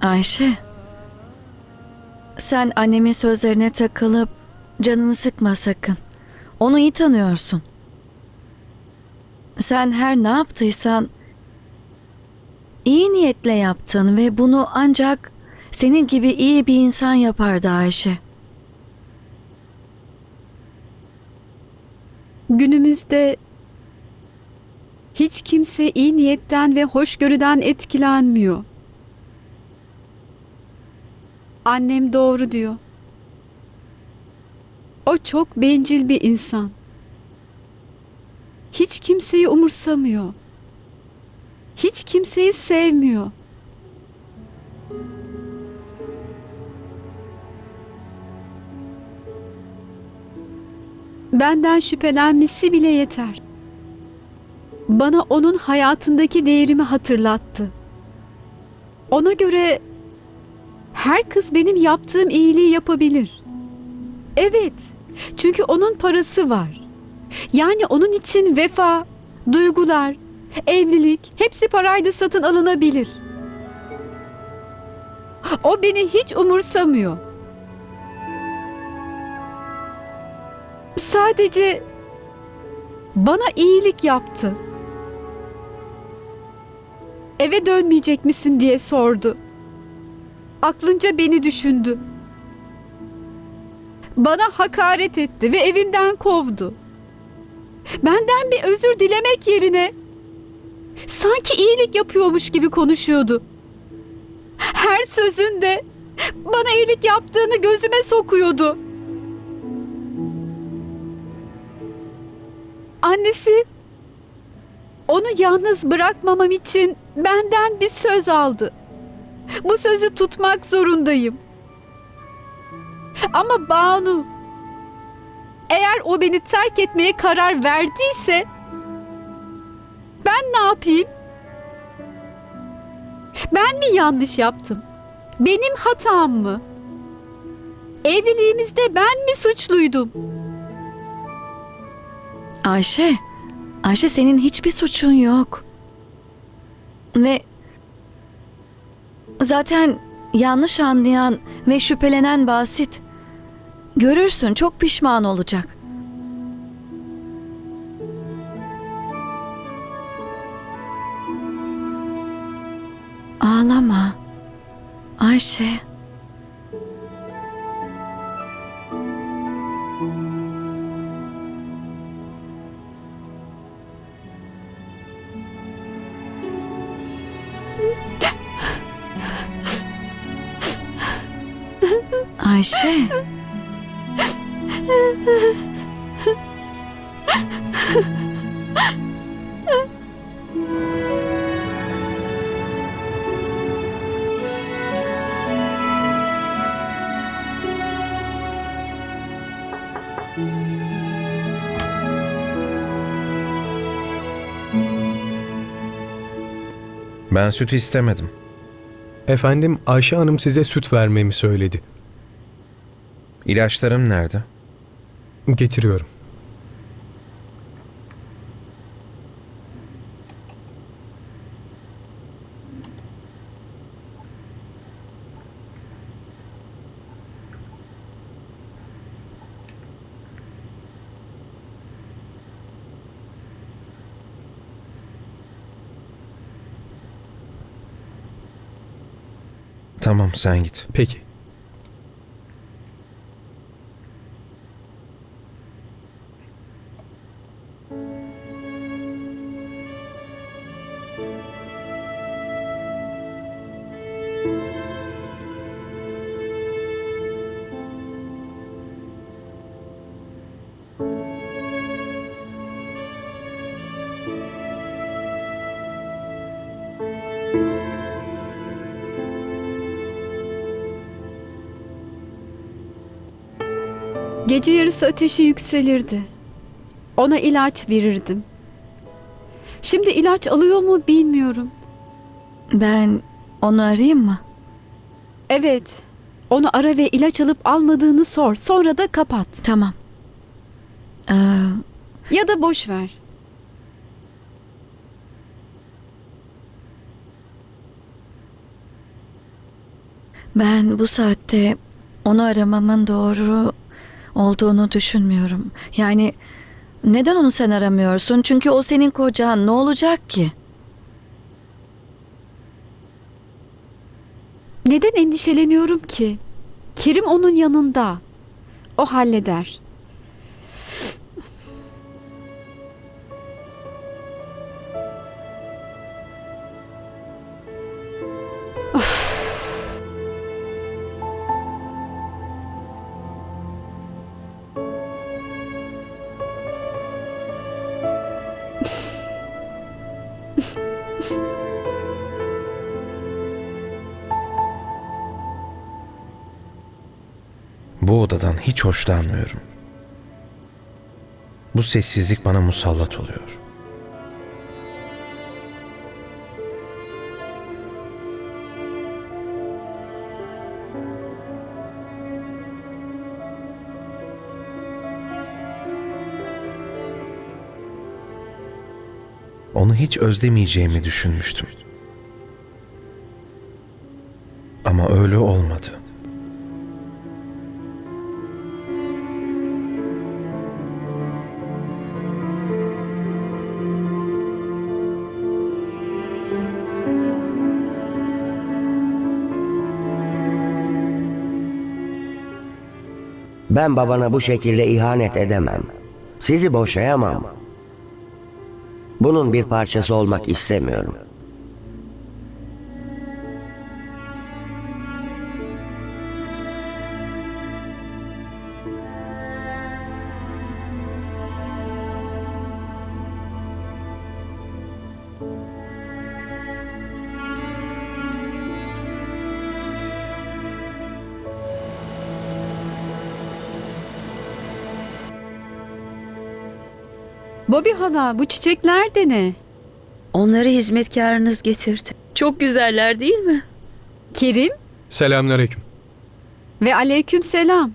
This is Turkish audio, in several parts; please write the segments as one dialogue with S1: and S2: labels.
S1: Ayşe. Sen annemin sözlerine takılıp canını sıkma sakın. Onu iyi tanıyorsun. Sen her ne yaptıysan iyi niyetle yaptın ve bunu ancak senin gibi iyi bir insan yapardı Ayşe.
S2: Günümüzde hiç kimse iyi niyetten ve hoşgörüden etkilenmiyor. Annem doğru diyor. O çok bencil bir insan. Hiç kimseyi umursamıyor. Hiç kimseyi sevmiyor. Benden şüphelenmesi bile yeter. Bana onun hayatındaki değerimi hatırlattı. Ona göre her kız benim yaptığım iyiliği yapabilir. Evet, çünkü onun parası var. Yani onun için vefa, duygular, evlilik hepsi parayla satın alınabilir. O beni hiç umursamıyor. Sadece bana iyilik yaptı. Eve dönmeyecek misin diye sordu. Aklınca beni düşündü. Bana hakaret etti ve evinden kovdu. Benden bir özür dilemek yerine sanki iyilik yapıyormuş gibi konuşuyordu. Her sözünde bana iyilik yaptığını gözüme sokuyordu. Annesi onu yalnız bırakmamam için benden bir söz aldı. Bu sözü tutmak zorundayım. Ama Banu eğer o beni terk etmeye karar verdiyse ben ne yapayım? Ben mi yanlış yaptım? Benim hatam mı? Evliliğimizde ben mi suçluydum?
S1: Ayşe, Ayşe senin hiçbir suçun yok. Ve zaten yanlış anlayan ve şüphelenen basit. Görürsün çok pişman olacak. Ağlama. Ayşe. Ayşe.
S3: Ben süt istemedim.
S4: Efendim Ayşe Hanım size süt vermemi söyledi.
S3: İlaçlarım nerede?
S4: Getiriyorum.
S3: Tamam sen git.
S4: Peki.
S2: Gece yarısı ateşi yükselirdi. Ona ilaç verirdim. Şimdi ilaç alıyor mu bilmiyorum.
S1: Ben onu arayayım mı?
S2: Evet. Onu ara ve ilaç alıp almadığını sor. Sonra da kapat.
S1: Tamam. Ee,
S2: Ya da boş ver.
S1: Ben bu saatte onu aramamın doğru olduğunu düşünmüyorum. Yani neden onu sen aramıyorsun? Çünkü o senin kocan. Ne olacak ki?
S2: Neden endişeleniyorum ki? Kerim onun yanında. O halleder.
S3: Bu odadan hiç hoşlanmıyorum. Bu sessizlik bana musallat oluyor. Onu hiç özlemeyeceğimi düşünmüştüm. Ama öyle olmadı.
S5: Ben babana bu şekilde ihanet edemem. Sizi boşayamam. Bunun bir parçası olmak istemiyorum.
S2: Bobby hala bu çiçekler de ne?
S6: Onları hizmetkarınız getirdi. Çok güzeller değil mi?
S2: Kerim
S4: Selamünaleyküm.
S2: ve aleyküm selam.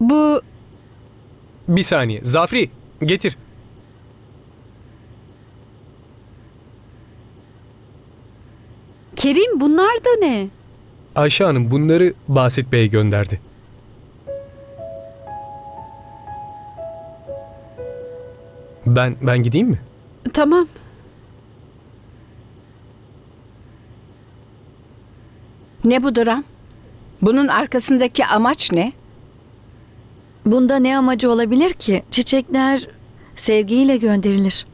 S2: Bu
S4: Bir saniye. Zafri getir.
S2: Kerim bunlar da ne?
S4: Ayşe Hanım bunları Basit Bey gönderdi. Ben ben gideyim mi?
S2: Tamam.
S7: Ne bu dram? Bunun arkasındaki amaç ne?
S1: Bunda ne amacı olabilir ki? Çiçekler sevgiyle gönderilir.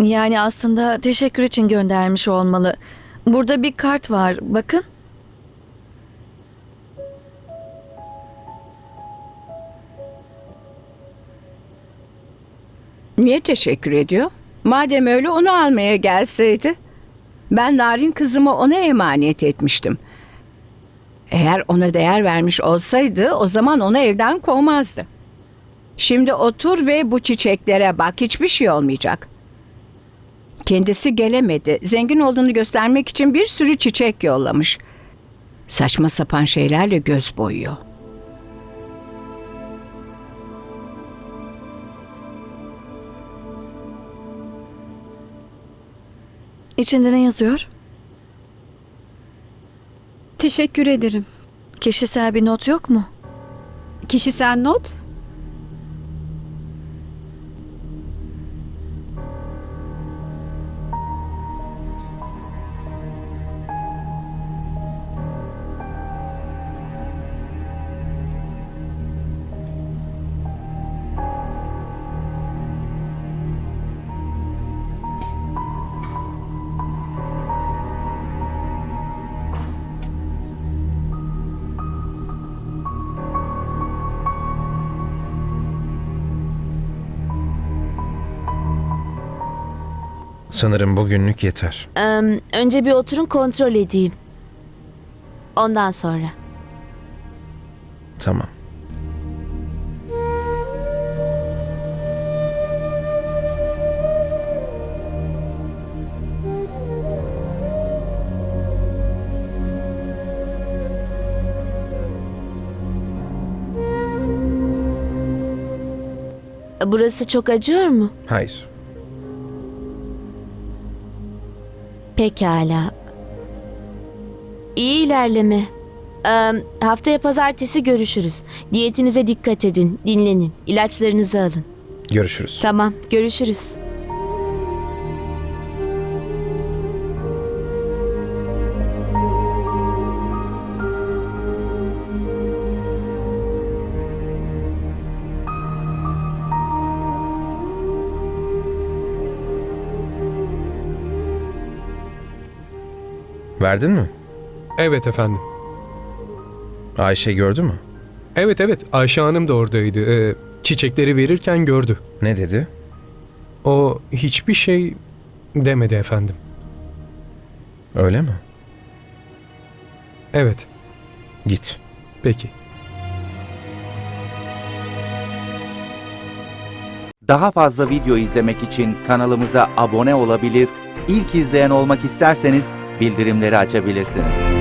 S1: Yani aslında teşekkür için göndermiş olmalı. Burada bir kart var. Bakın.
S7: Niye teşekkür ediyor? Madem öyle onu almaya gelseydi. Ben Narin kızımı ona emanet etmiştim. Eğer ona değer vermiş olsaydı o zaman onu evden kovmazdı. Şimdi otur ve bu çiçeklere bak hiçbir şey olmayacak. Kendisi gelemedi. Zengin olduğunu göstermek için bir sürü çiçek yollamış. Saçma sapan şeylerle göz boyuyor.
S1: İçinde ne yazıyor?
S2: Teşekkür ederim.
S1: Kişisel bir not yok mu?
S2: Kişisel not?
S3: Sanırım bugünlük yeter.
S8: Eee, önce bir oturun kontrol edeyim. Ondan sonra.
S3: Tamam.
S8: Burası çok acıyor mu?
S3: Hayır.
S8: Pekala. İyi ilerleme. Ee, haftaya pazartesi görüşürüz. Diyetinize dikkat edin, dinlenin, ilaçlarınızı alın.
S3: Görüşürüz.
S8: Tamam, görüşürüz.
S3: Verdin mi?
S4: Evet efendim.
S3: Ayşe gördü mü?
S4: Evet evet Ayşe Hanım da oradaydı. Ee, çiçekleri verirken gördü.
S3: Ne dedi?
S4: O hiçbir şey demedi efendim.
S3: Öyle mi?
S4: Evet
S3: Git.
S4: peki.
S9: Daha fazla video izlemek için kanalımıza abone olabilir, ilk izleyen olmak isterseniz bildirimleri açabilirsiniz.